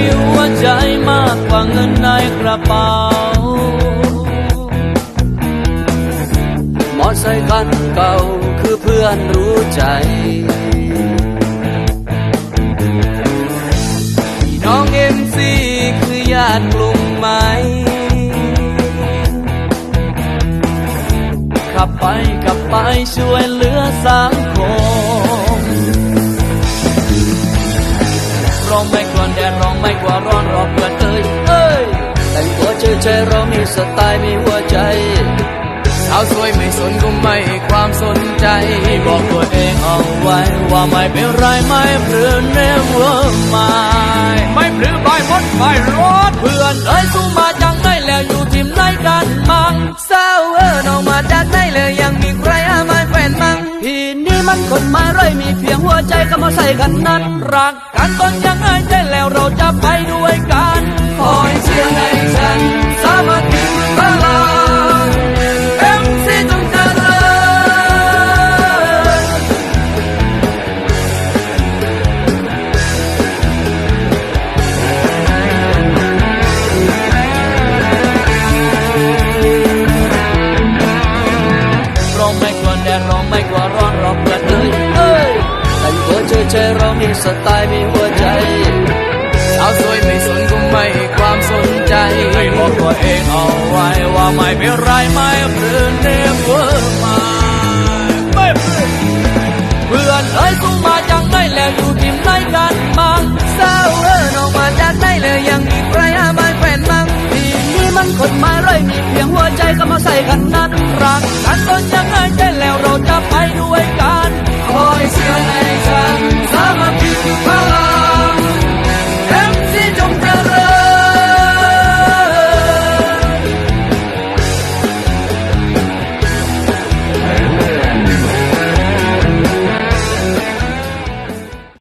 มีหัวใจมากกว่าเงินในกระเป๋า มอไซคันเก่าคือเพื่อนรู้ใจน้องเอ็มซีคือญาติกลุ่มไหม ขับไปขับไปช่วยเหลือสังคมเราไม่กลั ดดร้องไม่กลัวร้อนรอเพื่อนเอ้ยเอ้ยแต่งตัวเฉยๆเรามีสไตล์มีหัวใจ สาวสวยไม่สนก็ไม่ให้ความสนใจ บอกตัวเองเอาไว้ ว่าไม่เป็นไรไม่เพลือ never mind ไม่เพลือไม่มดไม่รอดเพื่อนเอ้ยสู้มาจังได้แล้วอยู่ทีมไหนกันมังสา มันคนม่ไรมีเพียงหัวใจก็มาใส่กันนั้นรักกันตอนยังไงใจแล้วเราจะไปด้วยกันคอยเชียร์ให้ฉันสามัคคีตลอดเอ็มซีจงเจริญร้องไม่กลัวแดดร้องไม่กลัว ใจเรามีสไตล์มีหัวใจเอวสวยไม่สนก็ไม่ความสนใจไม่บอกตัวเองเอาไว้ว่าไม่เป็นไรไม่เปลือนเนเวอร์มาไม่เพื่อนเพื่อนเอ้ยกูมาจังได้แล้วอยู่ทิมได้กันบ้างสาวเออนอกมาจักได้แล้วยังมีใครมาบ้านแฟนบ้างทีนี้มันคนมาเลยมีเพียงหัวใจก็มาใส่กันนัดรักกันต้นยังไงใ